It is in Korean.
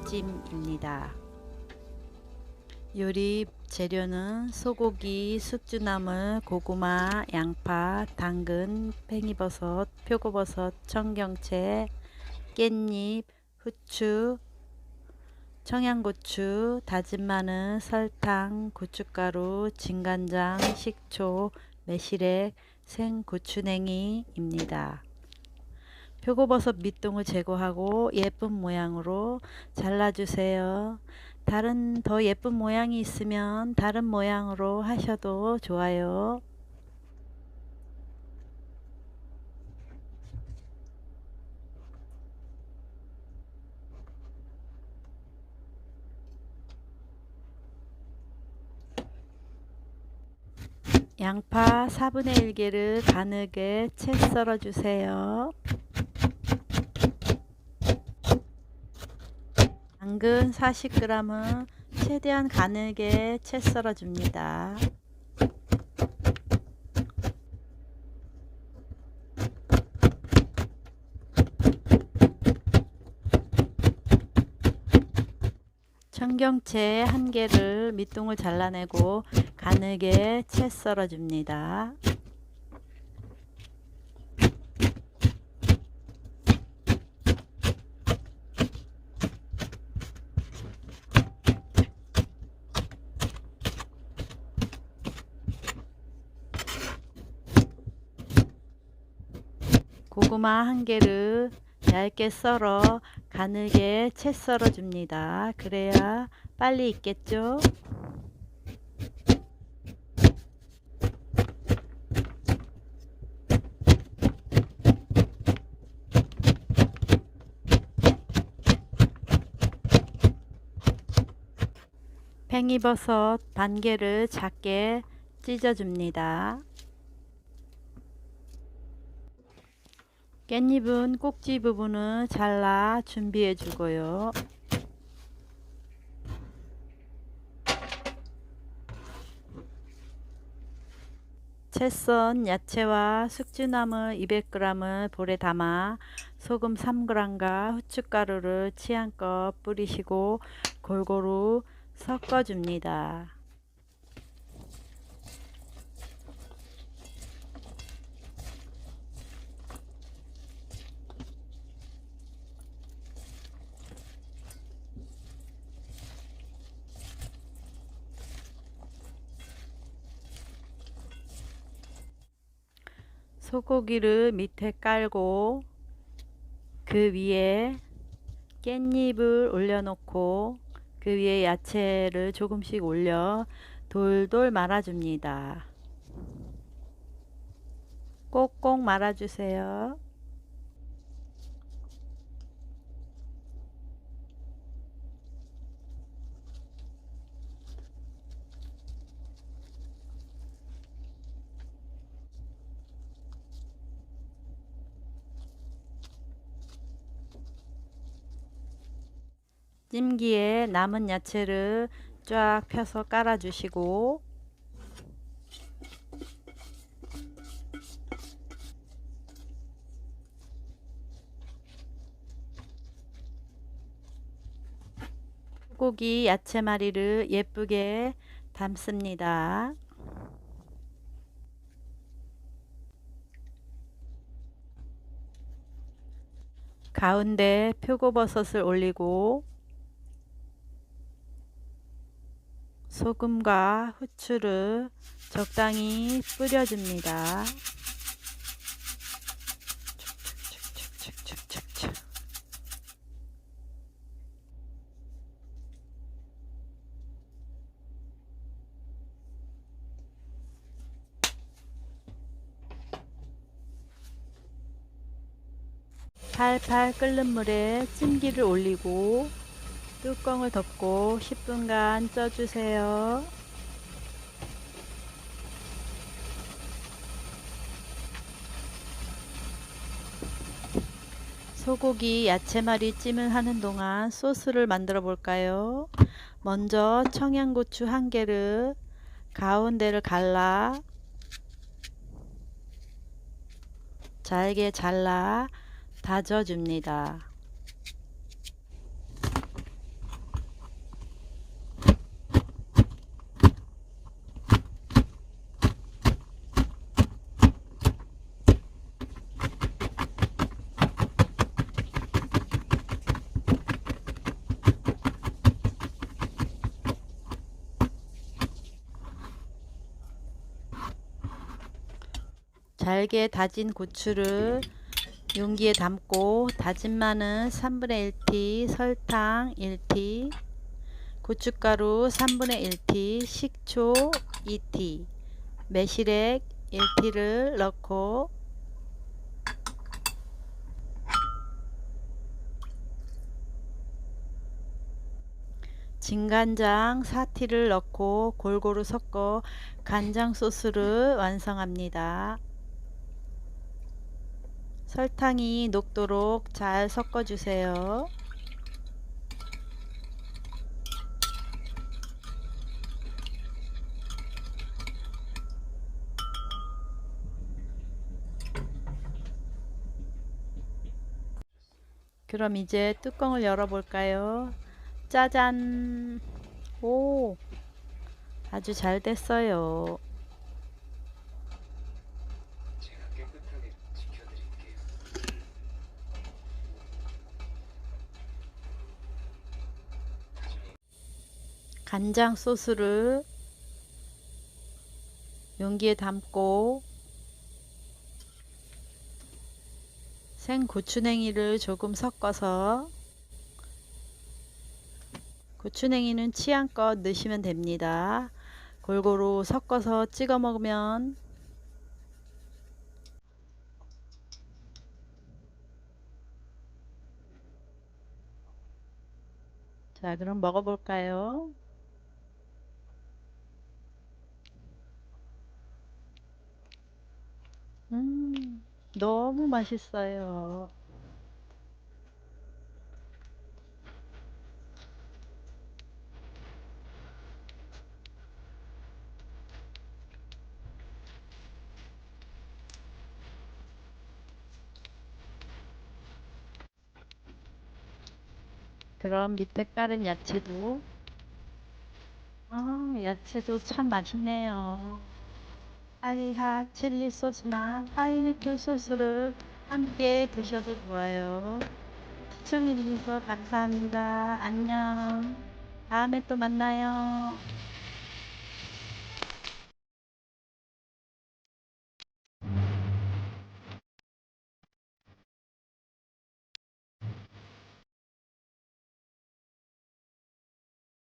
닭찜입니다. 요리 재료는 소고기, 숙주나물, 고구마, 양파, 당근, 팽이버섯, 표고버섯, 청경채, 깻잎, 후추, 청양고추, 다진 마늘, 설탕, 고춧가루, 진간장, 식초, 매실액, 생고추냉이입니다. 표고버섯 밑둥을 제거하고 예쁜 모양으로 잘라주세요. 다른 더 예쁜 모양이 있으면 다른 모양으로 하셔도 좋아요. 양파 4분의 1개를 가늘게 채 썰어 주세요. 당근 40g은 최대한 가늘게 채 썰어 줍니다. 청경채 한 개를 밑둥을 잘라내고 가늘게 채 썰어 줍니다. 고구마 한 개를 얇게 썰어 가늘게 채 썰어 줍니다. 그래야 빨리 익겠죠? 팽이버섯 반 개를 작게 찢어 줍니다. 깻잎은 꼭지 부분을 잘라 준비해 주고요. 채썬 야채와 숙주나물 200g을 볼에 담아 소금 3g과 후춧가루를 취향껏 뿌리시고 골고루 섞어줍니다. 소고기를 밑에 깔고 그 위에 깻잎을 올려놓고 그 위에 야채를 조금씩 올려 돌돌 말아줍니다. 꼭꼭 말아주세요. 찜기에 남은 야채를 쫙 펴서 깔아주시고 소고기 야채마리를 예쁘게 담습니다. 가운데 표고버섯을 올리고 소금과 후추를 적당히 뿌려줍니다. 팔팔 끓는 물에 찜기를 올리고 뚜껑을 덮고 10분간 쪄주세요. 소고기 야채말이 찜을 하는 동안 소스를 만들어 볼까요? 먼저 청양고추 한 개를 가운데를 갈라 잘게 잘라 다져줍니다. 잘게 다진 고추를 용기에 담고 다진 마늘 3분의 1티, 설탕 1티, 고춧가루 3분의 1티, 식초 2티, 매실액 1티를 넣고 진간장 4티를 넣고 골고루 섞어 간장 소스를 완성합니다. 설탕이 녹도록 잘 섞어주세요. 그럼 이제 뚜껑을 열어볼까요? 짜잔! 오! 아주 잘 됐어요. 제가 깨끗하게 지켜드릴게요. 간장 소스를 용기에 담고 생 고추냉이를 조금 섞어서 고추냉이는 취향껏 넣으시면 됩니다. 골고루 섞어서 찍어 먹으면 자 그럼 먹어볼까요? 음, 너무 맛있어요. 그럼 밑에 깔은 야채도 아, 야채도 참 맛있네요. 하이하 칠리 소스나 파인애플 소스를 함께 드셔도 좋아요. 시청해주셔서 감사합니다. 안녕. 다음에 또 만나요.